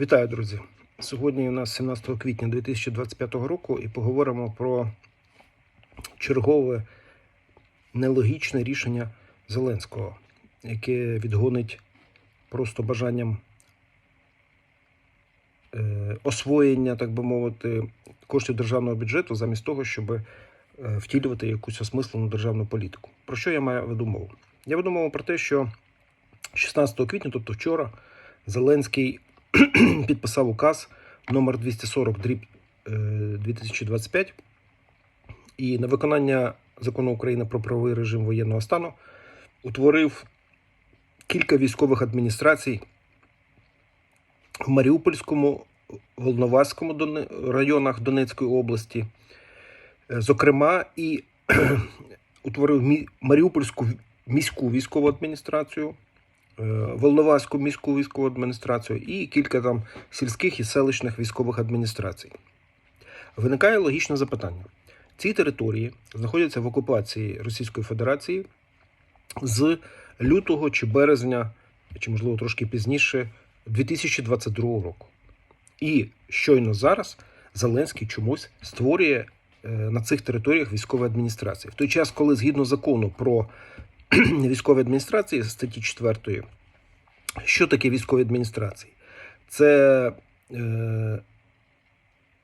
Вітаю, друзі! Сьогодні у нас 17 квітня 2025 року і поговоримо про чергове нелогічне рішення Зеленського, яке відгонить просто бажанням е, освоєння, так би мовити, коштів державного бюджету замість того, щоб е, втілювати якусь осмислену державну політику. Про що я маю веду мову? Я веду мову про те, що 16 квітня, тобто вчора, Зеленський підписав указ номер 240 дріб е, 2025 і на виконання закону України про правовий режим воєнного стану утворив кілька військових адміністрацій в Маріупольському, Волноваському районах Донецької області, Е, зокрема, і утворив Маріупольську міську військову адміністрацію, е, Волноваську міську військову адміністрацію і кілька там сільських і селищних військових адміністрацій. Виникає логічне запитання. Ці території знаходяться в окупації Російської Федерації з лютого чи березня, чи можливо трошки пізніше, 2022 року. І щойно зараз Зеленський чомусь створює е, на цих територіях військові адміністрації. В той час, коли згідно закону про військові адміністрації статті 4, що таке військові адміністрації? Це е,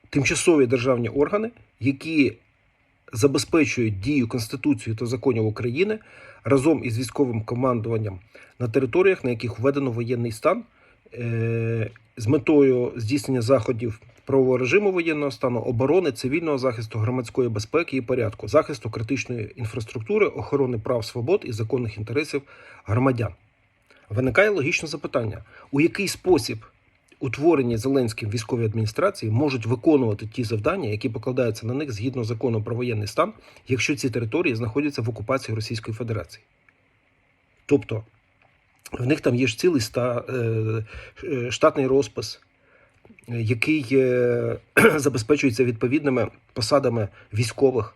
тимчасові державні органи, які забезпечують дію Конституції та законів України разом із військовим командуванням на територіях, на яких введено воєнний стан, з метою здійснення заходів правового режиму воєнного стану, оборони, цивільного захисту, громадської безпеки і порядку, захисту критичної інфраструктури, охорони прав, свобод і законних інтересів громадян. Виникає логічне запитання: у який спосіб утворені Зеленським військові адміністрації можуть виконувати ті завдання, які покладаються на них згідно закону про воєнний стан, якщо ці території знаходяться в окупації Російської Федерації? Тобто в них там є ж цілий ста, е, е, штатний розпис, який е, забезпечується відповідними посадами військових.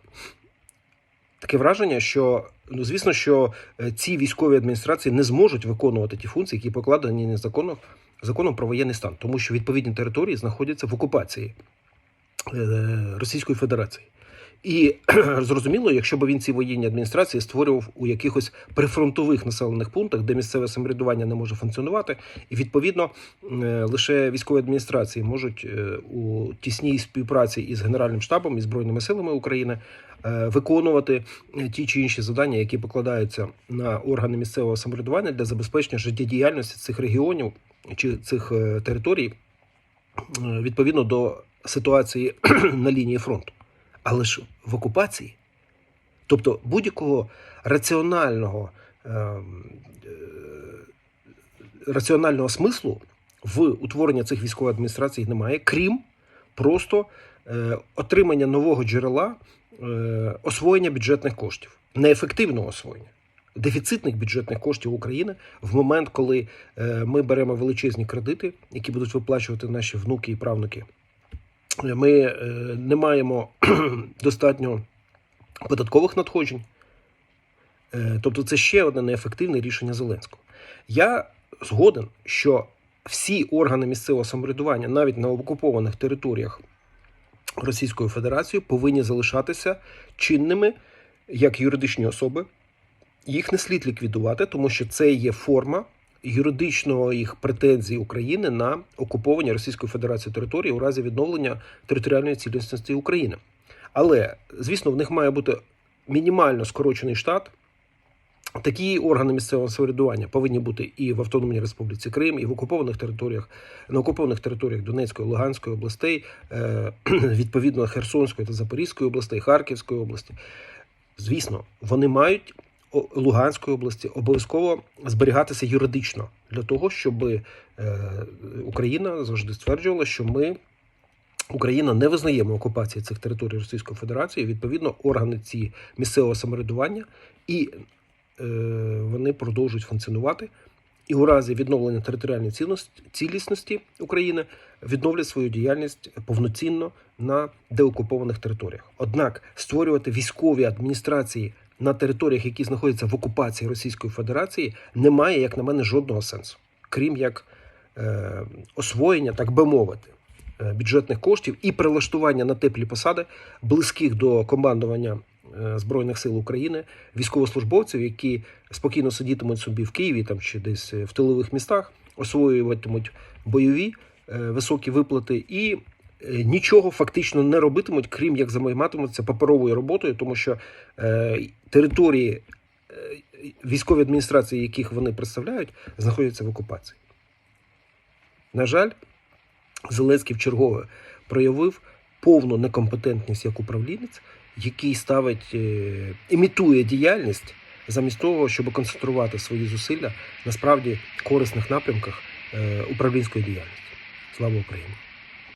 Таке враження, що ну звісно, що ці військові адміністрації не зможуть виконувати ті функції, які покладені на законом, про воєнний стан, тому що відповідні території знаходяться в окупації Російської Федерації. І зрозуміло, якщо б він ці воєнні адміністрації створював у якихось прифронтових населених пунктах, де місцеве самоврядування не може функціонувати, і відповідно е, лише військові адміністрації можуть е, у тісній співпраці із Генеральним штабом і збройними силами України е, виконувати ті чи інші завдання, які покладаються на органи місцевого самоврядування для забезпечення життєдіяльності цих регіонів чи цих територій відповідно до ситуації на лінії фронту. Але ж в окупації, тобто будь-якого раціонального, е, е, раціонального смислу в утворенні цих військових адміністрацій немає, крім просто е, отримання нового джерела е, освоєння бюджетних коштів, неефективного освоєння. Дефіцитних бюджетних коштів України в момент, коли е, ми беремо величезні кредити, які будуть виплачувати наші внуки і правнуки, ми е, не маємо достатньо податкових надходжень. Е, Тобто, це ще одне неефективне рішення Зеленського. Я згоден, що всі органи місцевого самоврядування, навіть на окупованих територіях Російської Федерації, повинні залишатися чинними як юридичні особи. Їх не слід ліквідувати, тому що це є форма юридичного їх претензій України на окуповані Російською Федерацією території у разі відновлення територіальної цілісності України. Але, звісно, в них має бути мінімально скорочений штат. Такі органи місцевого самоврядування повинні бути і в Автономній Республіці Крим, і в окупованих територіях, на окупованих територіях Донецької, Луганської областей, е, відповідно Херсонської та Запорізької областей, Харківської області. Звісно, вони мають Луганської області обов'язково зберігатися юридично для того, щоб е, Україна завжди стверджувала, що ми. Україна не визнаємо окупації цих територій Російської Федерації. Відповідно, органи ці місцевого самоврядування і е, вони продовжують функціонувати. І у разі відновлення територіальної цілісності, цілісності України відновлять свою діяльність повноцінно на деокупованих територіях. Однак створювати військові адміністрації на територіях, які знаходяться в окупації Російської Федерації, немає, як на мене, жодного сенсу, крім як е, освоєння, так би мовити, е, бюджетних коштів і прилаштування на теплі посади близьких до командування е, Збройних сил України військовослужбовців, які спокійно сидітимуть собі в Києві там чи десь в тилових містах, освоюватимуть бойові е, високі виплати і е, нічого фактично не робитимуть, крім як займатимуться паперовою роботою, тому що е, території е, військові адміністрації, яких вони представляють, знаходяться в окупації. На жаль, Зеленський вчергове проявив повну некомпетентність як управлінець, який ставить, е, імітує діяльність замість того, щоб концентрувати свої зусилля на справді корисних напрямках е, управлінської діяльності. Слава Україні!